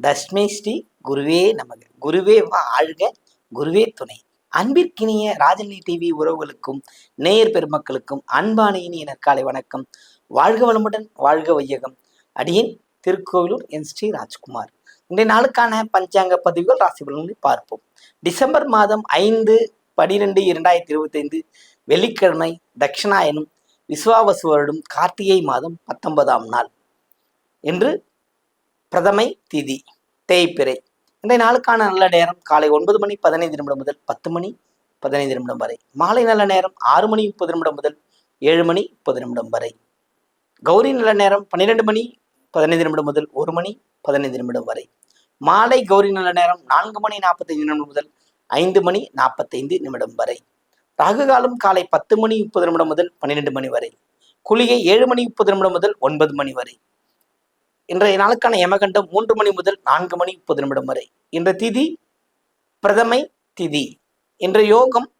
தஷ்மை ஸ்ரீ குருவே நமக. குருவே வா ஆழ்க குருவே துணை. அன்பிற்கினிய ராஜநிலை டிவி உறவுகளுக்கும் நேயர் பெருமக்களுக்கும் அன்பான இனிய வணக்கம். வாழ்க வளமுடன் வாழ்க வையகம். அடியின் திருக்கோவிலூர் என் ஸ்ரீ ராஜ்குமார். இன்றைய நாளுக்கான பஞ்சாங்க பதிவுகள் ராசி பலன்களை பார்ப்போம். டிசம்பர் மாதம் ஐந்து பனிரெண்டு இரண்டாயிரத்தி இருபத்தைந்து வெள்ளிக்கிழமை தட்சிணாயனும் விஸ்வாவசு வருடம் கார்த்திகை மாதம் பத்தொன்பதாம் நாள். என்று பிரதமை திதி. தேய்பிறை. இன்றைய நாளுக்கான நல்ல நேரம் காலை ஒன்பது மணி பதினைந்து நிமிடம் முதல் பத்து மணி பதினைந்து நிமிடம் வரை. மாலை நல்ல நேரம் ஆறு மணி முப்பது நிமிடம் முதல் ஏழு மணி முப்பது நிமிடம் வரை. கௌரி நல்ல நேரம் பன்னிரெண்டு மணி பதினைந்து நிமிடம் முதல் ஒரு மணி பதினைந்து நிமிடம் வரை. மாலை கௌரி நல்ல நேரம் நான்கு மணி நாற்பத்தைந்து நிமிடம் முதல் ஐந்து மணி நாற்பத்தைந்து நிமிடம் வரை. ராகு காலம் காலை பத்து மணி முப்பது நிமிடம் முதல் பன்னிரெண்டு மணி வரை. குளிகை ஏழு மணி முப்பது நிமிடம் முதல் ஒன்பது மணி வரை. இன்றைய நாளுக்கான யமகண்டம் மூன்று மணி முதல் நான்கு மணி முப்பது நிமிடம் வரை. இன்ற திதி பிரதமை திதி. இன்ற யோகம்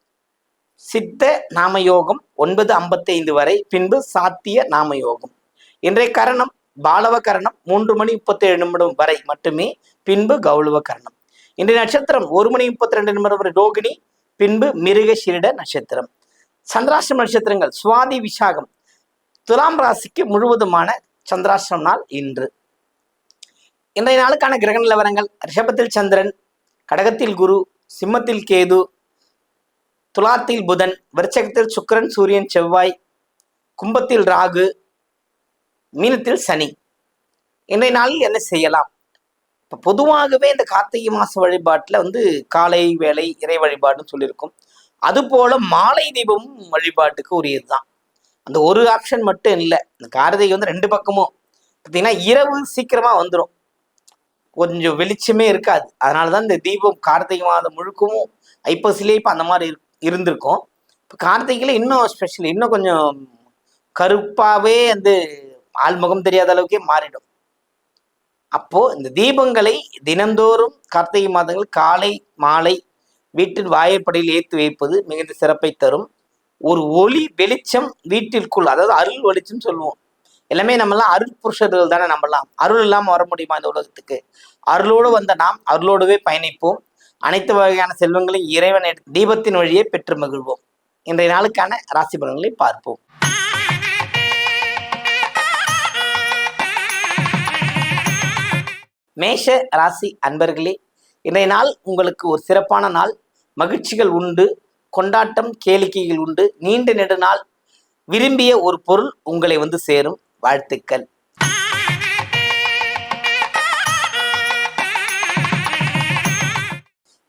சித்த நாம யோகம் ஒன்பது ஐம்பத்தைந்து வரை பின்பு சாத்திய நாம யோகம் இன்றைய கரணம் பாலவ கரணம் மூன்று மணி முப்பத்தேழு நிமிடம் வரை மட்டுமே பின்பு கௌரவ கரணம். இன்றைய நட்சத்திரம் ஒரு மணி முப்பத்தி ரெண்டு நிமிடம் வரை ரோகிணி பின்பு மிருகஷிரிட நட்சத்திரம். சந்திராஷ்டம நட்சத்திரங்கள் சுவாதி விசாகம். துலாம் ராசிக்கு முழுவதுமான சந்திராஷ்டிரம் நாள் இன்று. இன்றைய நாளுக்கான கிரக நிலவரங்கள். ரிஷபத்தில் சந்திரன் கடகத்தில் குரு சிம்மத்தில் கேது துலாத்தில் புதன் விருச்சகத்தில் சுக்கிரன் சூரியன் செவ்வாய் கும்பத்தில் ராகு மீனத்தில் சனி. இன்றைய நாளில் என்ன செய்யலாம்? இப்போ பொதுவாகவே இந்த கார்த்திகை மாச வழிபாட்டில் வந்து காலை வேலை இறை வழிபாடுன்னு சொல்லியிருக்கும். அதுபோல மாலை தீபமும் வழிபாட்டுக்கு உரியது தான் அந்த ஒரு ஆப்ஷன் மட்டும் இல்லை. இந்த கார்த்திகை வந்து ரெண்டு பக்கமும். பார்த்தீங்கன்னா இரவு சீக்கிரமாக வந்துடும் கொஞ்சம் வெளிச்சமே இருக்காது. அதனால தான் இந்த தீபம் கார்த்திகை மாதம் முழுக்கவும் ஐப்பசிலே இப்போ அந்த மாதிரி இரு- இருந்திருக்கும். இப்போ கார்த்திகையில் இன்னும் ஸ்பெஷல் இன்னும் கொஞ்சம் கருப்பாகவே வந்து ஆள்முகம் தெரியாத அளவுக்கே மாறிடும். அப்போ இந்த தீபங்களை தினந்தோறும் கார்த்திகை மாதங்கள் காலை மாலை வீட்டின் வாயற்படையில் ஏற்றி வைப்பது மிகுந்த சிறப்பை தரும். ஒரு ஒளி வெளிச்சம் வீட்டிற்குள் அதாவது அருள் வெளிச்சம் சொல்லுவோம். எல்லாமே நம்மலாம் அருள் புருஷர்கள் தானே நம்பலாம் அருள் இல்லாமல் வர முடியுமா இந்த உலகத்துக்கு? அருளோடு வந்த நாம் அருளோடவே பயணிப்போம். அனைத்து வகையான செல்வங்களையும் இறைவன் எடுத்து தீபத்தின் வழியே பெற்று மகிழ்வோம். இன்றைய நாளுக்கான ராசி பலன்களை பார்ப்போம். மேஷ ராசி அன்பர்களே இன்றைய நாள் உங்களுக்கு ஒரு சிறப்பான நாள். மகிழ்ச்சிகள் உண்டு. கொண்டாட்டம் கேளிக்கைகள் உண்டு. நீண்ட நெடுநாள் விரும்பிய ஒரு பொருள் உங்களை வந்து சேரும். வாழ்த்துக்கள்.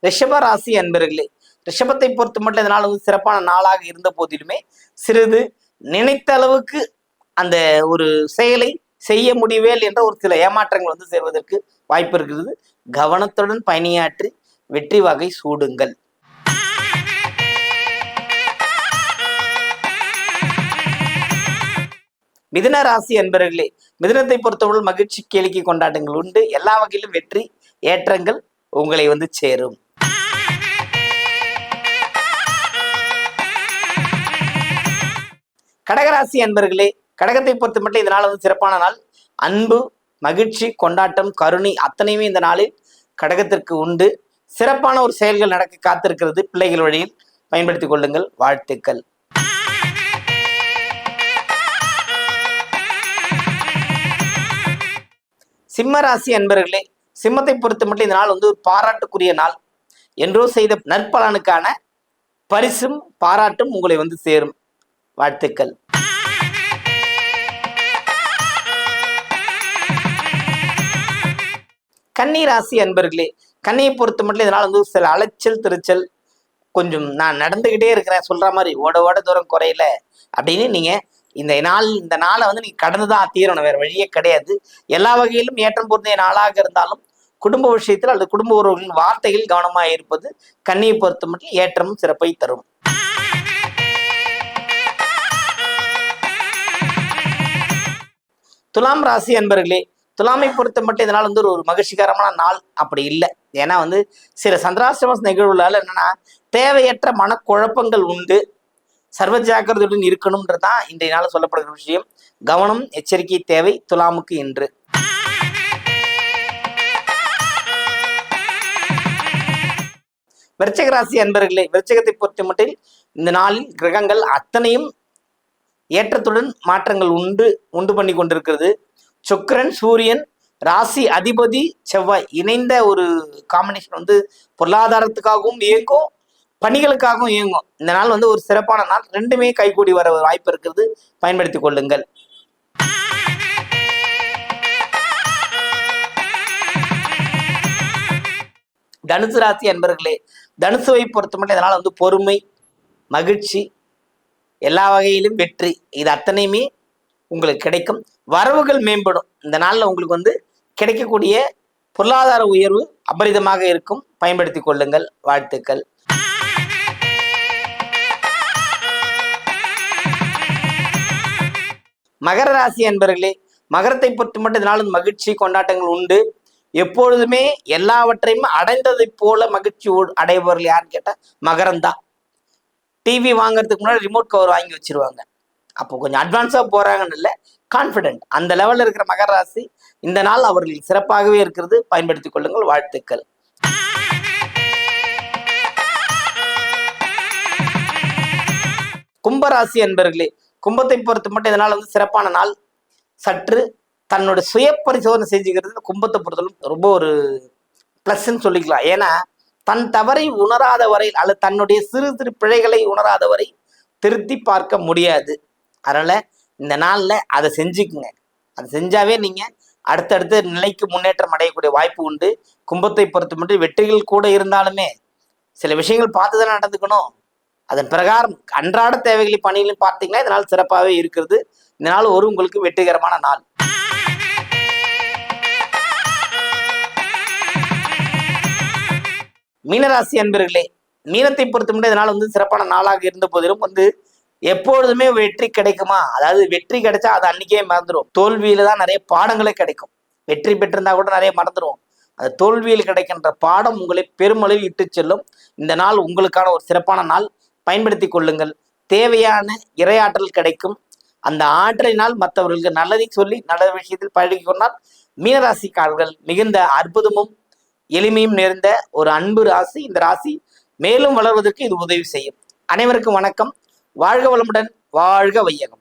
ரிஷப ராசி அன்பர்களே ரிஷபத்தை பொறுத்து மட்டும் இந்த நாள் வந்து சிறப்பான நாளாக இருந்த போதிலுமே சிறிது நினைத்த அளவுக்கு அந்த ஒரு செயலை செய்ய முடியவேல் என்ற ஒரு சில ஏமாற்றங்கள் வந்து சேர்வதற்கு வாய்ப்பு இருக்கிறது. கவனத்துடன் பணியாற்றி வெற்றி வகை சூடுங்கள். மிதுன ராசி என்பவர்களே மிதுனத்தை பொறுத்தவரை மகிழ்ச்சி கேளிக்கை கொண்டாட்டங்கள் உண்டு. எல்லா வகையிலும் வெற்றி ஏற்றங்கள் உங்களை வந்து சேரும். கடகராசி அன்பர்களே கடகத்தை பொறுத்த மட்டும் இந்த நாள் வந்து சிறப்பான நாள். அன்பு மகிழ்ச்சி கொண்டாட்டம் கருணை அத்தனையுமே இந்த நாளில் கடகத்திற்கு உண்டு. சிறப்பான ஒரு செயல்கள் நடக்க காத்திருக்கிறது. பிள்ளைகள் வழியில் பயன்படுத்திக் கொள்ளுங்கள். வாழ்த்துக்கள். சிம்ம ராசி அன்பர்களே சிம்மத்தை பொறுத்த மட்டும் இந்த நாள் வந்து ஒரு பாராட்டுக்குரிய நாள். என்றோ செய்த நற்பலனுக்கான பரிசும் பாராட்டும் உங்களை வந்து சேரும். வாழ்த்துக்கள். கன்னி ராசி அன்பர்களே கன்னியை பொறுத்த மட்டும் இதனால் வந்து சில அலைச்சல் திருச்சல். கொஞ்சம் நான் நடந்துக்கிட்டே இருக்கிறேன் சொல்கிற மாதிரி ஓட ஓட தூரம் குறையில அப்படின்னு நீங்கள் இந்த நாள் இந்த நாளை வந்து நீ கடந்து தான் தீரணும். வேற வழியே கிடையாது. எல்லா வகையிலும் ஏற்றம் பொருந்திய நாளாக இருந்தாலும் குடும்ப விஷயத்தில் அல்லது குடும்ப உறவுகளின் வார்த்தைகள் கவனமாக இருப்பது கண்ணியை பொறுத்த மட்டும் ஏற்றமும் சிறப்பை தரும். துலாம் ராசி அன்பர்களே துலாமை பொறுத்த மட்டும் இதனால் வந்து ஒரு மகிழ்ச்சிகரமான நாள். அப்படி இல்லை. ஏன்னா வந்து சில சந்திராசிரம நிகழ்வுகளால் என்னன்னா தேவையற்ற மனக்குழப்பங்கள் உண்டு. சர்வ ஜாக்கிரதையுடன் இருக்கணும்ன்றதான் இன்றைய நாள் சொல்லப்படுகிற விஷயம். கவனம் எச்சரிக்கை தேவை துலாமுக்கு என்று விருச்சகராசி அன்பர்களே விருச்சகத்தை பொறுத்த மட்டில் இந்த நாளில் கிரகங்கள் அத்தனையும் ஏற்றத்துடன் மாற்றங்கள் உண்டு உண்டு பண்ணி கொண்டிருக்கிறது. சுக்கரன் சூரியன் ராசி அதிபதி செவ்வாய் இணைந்த ஒரு காம்பினேஷன் வந்து பொருளாதாரத்துக்காகவும் இயங்கும் பணிகளுக்காகவும் இயங்கும். இந்த நாள் வந்து ஒரு சிறப்பான நாள். ரெண்டுமே கைகூடி வர ஒரு வாய்ப்பு இருக்கிறது பயன்படுத்திக் கொள்ளுங்கள். தனுசு ராசி அன்பர்களே தனுசுவை பொறுத்தமட்டும் இதனால் வந்து பொறுமை மகிழ்ச்சி எல்லா வகையிலும் வெற்றி. இது அத்தனையுமே உங்களுக்கு கிடைக்கும். வரவுகள் மேம்படும். இந்த நாளில் உங்களுக்கு வந்து கிடைக்கக்கூடிய பொருளாதார உயர்வு அபரிதமாக இருக்கும். பயன்படுத்தி கொள்ளுங்கள். வாழ்த்துக்கள். மகர ராசி என்பர்களே மகரத்தை பொறுத்து மட்டும் இதனால் மகிழ்ச்சி கொண்டாட்டங்கள் உண்டு. எப்பொழுதுமே எல்லாவற்றையும் அடைந்ததை போல மகிழ்ச்சி அடைபவர்கள் யாருன்னு கேட்டால் மகரம்தான் டிவி வாங்குறதுக்கு முன்னாடி ரிமோட் கவர் வாங்கி வச்சிருவாங்க. அப்போ கொஞ்சம் அட்வான்ஸாக போகிறாங்கன்னு இல்லை கான்ஃபிடென்ட் அந்த லெவலில் இருக்கிற மகர ராசி இந்த நாள் அவர்கள் சிறப்பாகவே இருக்கிறது. பயன்படுத்திக் கொள்ளுங்கள். வாழ்த்துக்கள். கும்பராசி என்பர்களே கும்பத்தை பொறுத்து மட்டும் இதனால் வந்து சிறப்பான நாள். சற்று தன்னோட சுய பரிசோதனை செஞ்சுக்கிறது கும்பத்தை பொறுத்தவரை ரொம்ப ஒரு ப்ளஸ்ன்னு சொல்லிக்கலாம். ஏன்னா தன் தவறை உணராத வரை அல்லது தன்னுடைய சிறு சிறு பிழைகளை உணராத வரை திருத்தி பார்க்க முடியாது. அதனால் இந்த நாளில் அதை செஞ்சுக்குங்க. அதை செஞ்சாவே நீங்கள் அடுத்தடுத்த நிலைக்கு முன்னேற்றம் அடையக்கூடிய வாய்ப்பு உண்டு. கும்பத்தை பொறுத்த மட்டும் வெற்றிகள் கூட இருந்தாலுமே சில விஷயங்கள் பார்த்து தான் நடந்துக்கணும். அதன் பிரகாரம் அன்றாட தேவைகளை பணிகளையும் பார்த்தீங்கன்னா இந்த நாள் சிறப்பாகவே இருக்கிறது. இந்த நாள் ஒரு உங்களுக்கு வெற்றிகரமான நாள். மீனராசி அன்பர்களே மீனத்தை பொறுத்த மட்டும் இதனால் வந்து சிறப்பான நாளாக இருந்த போதிலும் வந்து எப்பொழுதுமே வெற்றி கிடைக்குமா? அதாவது வெற்றி கிடைச்சா அது அன்னைக்கே மறந்துடும் தோல்வியில தான் நிறைய பாடங்களே கிடைக்கும். வெற்றி பெற்றிருந்தா கூட நிறைய மறந்துடும் அந்த தோல்வியில் கிடைக்கின்ற பாடம் உங்களை பெருமளவில் இட்டு செல்லும். இந்த நாள் உங்களுக்கான ஒரு சிறப்பான நாள். பயன்படுத்தி கொள்ளுங்கள். தேவையான இரையாற்றல் கிடைக்கும். அந்த ஆற்றலினால் மற்றவர்களுக்கு நல்லதை சொல்லி நல்ல விஷயத்தில் பழகி கொண்டால் மீனராசிக்காரர்கள் மிகுந்த அற்புதமும் எளிமையும் நிறைந்த ஒரு அன்பு ராசி. இந்த ராசி மேலும் வளர்வதற்கு இது உதவி செய்யும். அனைவருக்கும் வணக்கம். வாழ்க வளமுடன் வாழ்க வையகம்.